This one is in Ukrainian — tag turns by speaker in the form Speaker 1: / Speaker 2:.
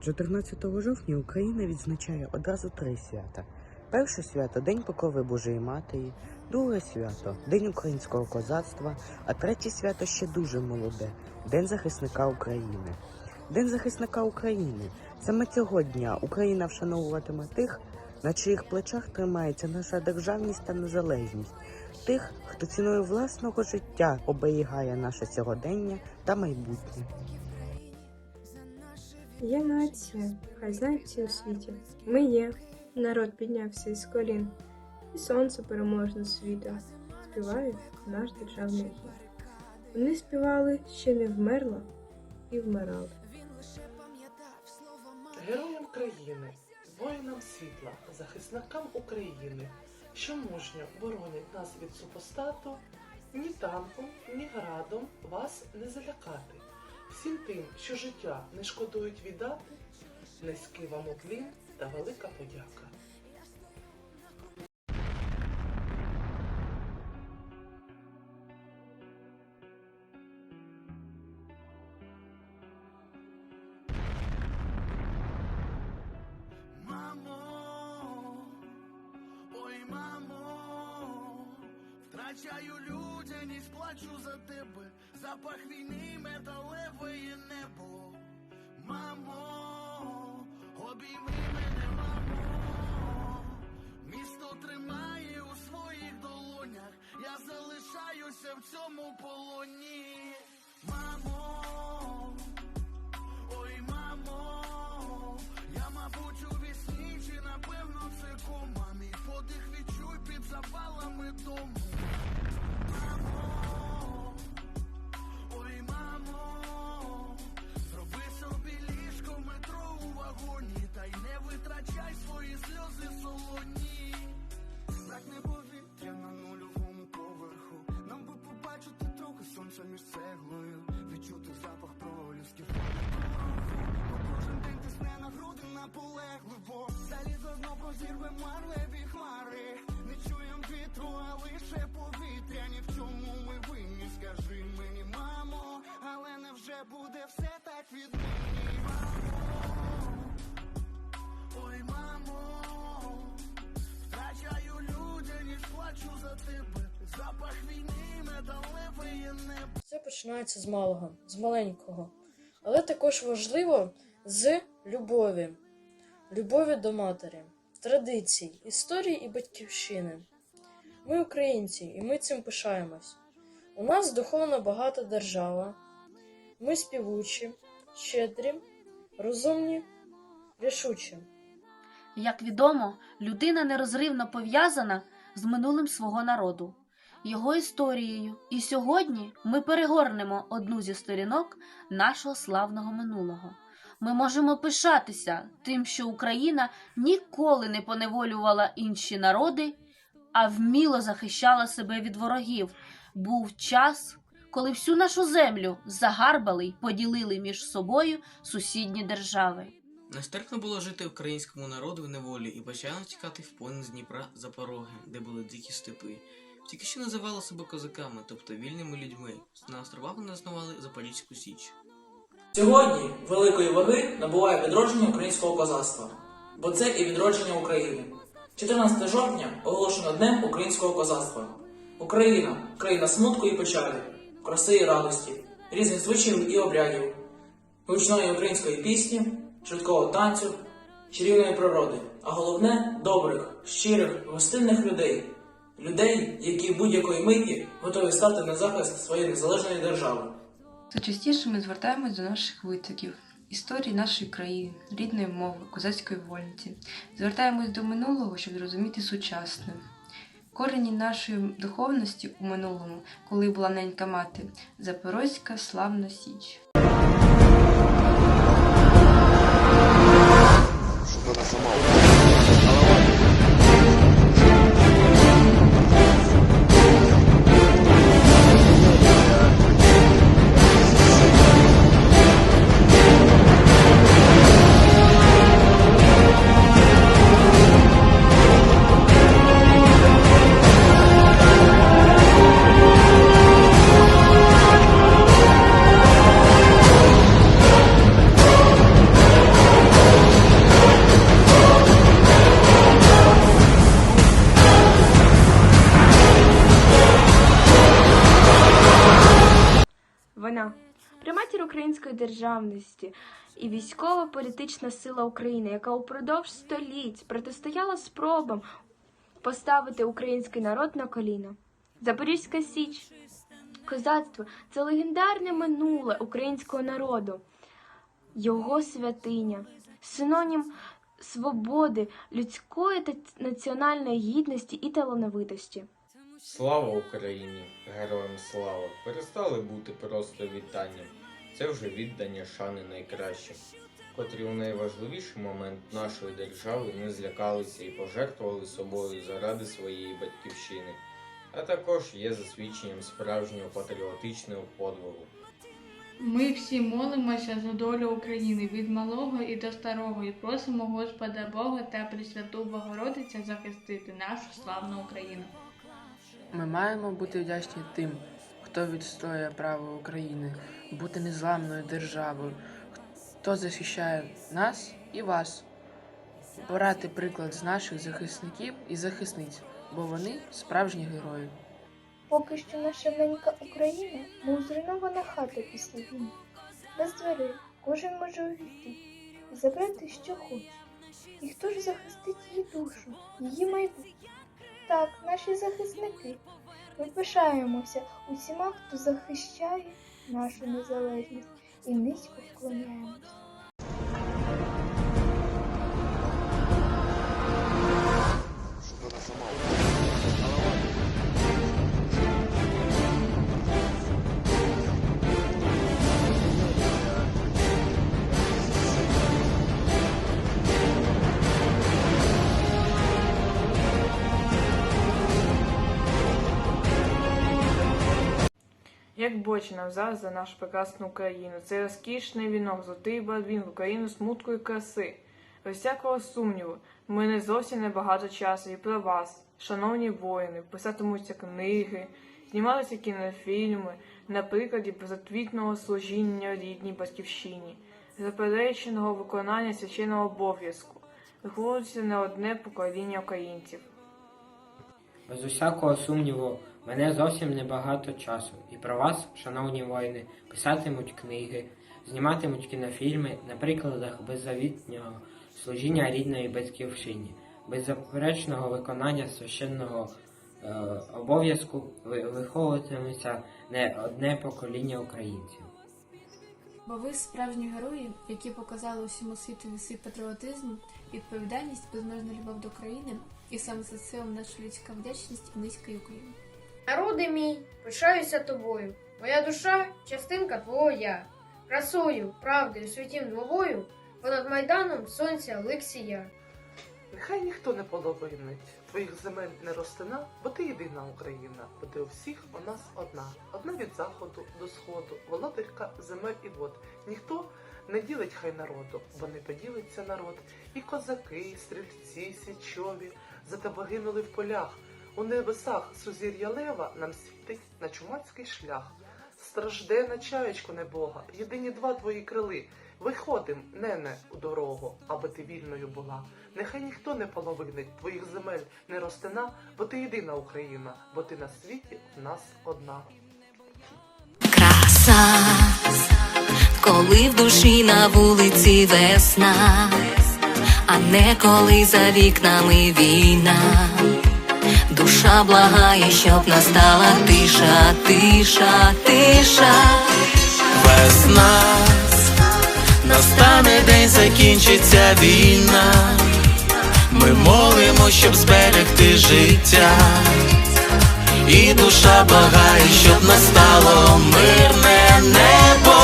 Speaker 1: 14 жовтня Україна відзначає одразу три свята. Перше свято День Покрови Божої Матері, друге свято День українського козацтва, а третє свято ще дуже молоде День захисника України. День захисника України. Саме цього дня Україна вшановуватиме тих, на чиїх плечах тримається наша державність та незалежність, тих, хто ціною власного життя оберігає наше сьогодення та майбутнє.
Speaker 2: Є нація, хай знають всі у світі. Ми є. Народ піднявся із колін, і сонце переможне світа. Співають наш державний гімн. Вони співали, ще не вмерла і вмирали.
Speaker 3: Героям країни, воїнам світла, захисникам України, що мужньо боронять нас від супостату, ні танком, ні градом вас не залякати. Всім тим, що життя не шкодують віддати, низький вам уклін та велика подяка.
Speaker 4: Втрачаю людяність, плачу за тебе, запах війни, металеве небо. Мамо, обійми мене, мамо, місто тримає у своїх долонях, я залишаюся в цьому полоні. Мамо, ой, мамо, я, мабуть, у вісні, чи напевно це кома. Мій подих відчуй під запалами дому.
Speaker 5: Починається з малого, з маленького. Але також важливо з любові, любові до матері, традицій, історії і батьківщини. Ми українці, і ми цим пишаємось. У нас духовно багата держава. Ми співучі, щедрі, розумні, рішучі.
Speaker 6: Як відомо, людина нерозривно пов'язана з минулим свого народу, його історією. І сьогодні ми перегорнемо одну зі сторінок нашого славного минулого. Ми можемо пишатися тим, що Україна ніколи не поневолювала інші народи, а вміло захищала себе від ворогів. Був час, коли всю нашу землю загарбали й поділили між собою сусідні держави.
Speaker 7: Нестерпно було жити українському народу в неволі і почали тікати в полон з Дніпра за пороги, де були дикі степи. Тільки що називали себе козаками, тобто вільними людьми. На островах вони заснували Запорізьку Січ.
Speaker 8: Сьогодні великої ваги набуває відродження українського козацтва, бо це і відродження України. 14 жовтня оголошено Днем українського козацтва. Україна країна смутку і печалі, краси і радості, різних звичаїв і обрядів, гучної української пісні, швидкого танцю, чарівної природи, а головне добрих, щирих, гостинних людей, людей, які будь-якої миті готові стати на захист своєї незалежної держави.
Speaker 9: Все частіше ми звертаємось до наших витоків, історії нашої країни, рідної мови, козацької вольниці. Звертаємось до минулого, щоб зрозуміти сучасне. Корені нашої духовності у минулому, коли була ненька мати, Запорозька славна Січ.
Speaker 2: Державності і військово-політична сила України, яка упродовж століть протистояла спробам поставити український народ на коліна. Запорізька Січ, козацтво це легендарне минуле українського народу, його святиня, синонім свободи, людської та національної гідності і талановитості.
Speaker 10: Слава Україні! Героям слава! Перестали бути просто вітанням. Це вже віддання шани найкращим, котрі у найважливіший момент нашої держави не злякалися і пожертвували собою заради своєї батьківщини, а також є засвідченням справжнього патріотичного подвигу.
Speaker 11: Ми всі молимося за долю України від малого і до старого і просимо Господа Бога та Пресвяту Богородиця захистити нашу славну Україну.
Speaker 12: Ми маємо бути вдячні тим, хто відстоює право України, бути незламною державою, хто захищає нас і вас, брати приклад з наших захисників і захисниць, бо вони справжні герої.
Speaker 2: Поки що наша ненька Україна, мов зруйнована хата після війни. Без дверей кожен може увійти і забрати, що хоче. І хто ж захистить її душу, її майбутнє? Так, наші захисники. Ми пишаємося усіма, хто захищає нашу незалежність і низько вклоняємося.
Speaker 13: Як бочі нам зараз за нашу прекрасну Україну. Це розкішний вінок, золотий бадвін в Україну смутку і краси. Без всякого сумніву, ми не зовсім небагато часу і про вас, шановні воїни, писатимуться книги, знімалися кінофільми на прикладі безотвітного служіння рідній батьківщині, запереченого виконання священного обов'язку, виховується не одне покоління українців.
Speaker 14: Без усякого сумніву, мене зовсім небагато часу, і про вас, шановні воїни, писатимуть книги, зніматимуть кінофільми на прикладах беззавітнього служіння рідної батьківщині, беззаперечного виконання священного е, обов'язку ви- виховуватиметься не одне покоління українців.
Speaker 11: Бо ви справжні герої, які показали усьому світові свій патріотизм, відповідальність, безмежну любов до країни, і саме за це наша людська вдячність і низький Україні.
Speaker 5: Народи мій, пишаюся тобою. Моя душа частинка твого я. Красою, правдою, святім двобою, понад майданом сонця ликсія.
Speaker 3: Нехай ніхто не половинить, твоїх земель не розтина, бо ти єдина Україна, бо ти у всіх у нас одна. Одна від заходу до сходу, володарка земель і вод. Ніхто не ділить хай народу, бо не поділиться народ. І козаки, і стрільці, січові за тебе гинули в полях. У небесах сузір'я лева нам світить на чумацький шлях. Стражде на чаєчку небога, єдині два твої крили. Виходим, нене, у дорогу, аби ти вільною була. Нехай ніхто не половинить твоїх земель не розтина, бо ти єдина Україна, бо ти на світі в нас одна.
Speaker 15: Краса, коли в душі на вулиці весна, а не коли за вікнами війна. Душа благає, щоб настала тиша, тиша, тиша.
Speaker 4: Весна, настане день, закінчиться війна. Ми молимо, щоб зберегти життя. І душа благає, щоб настало мирне небо.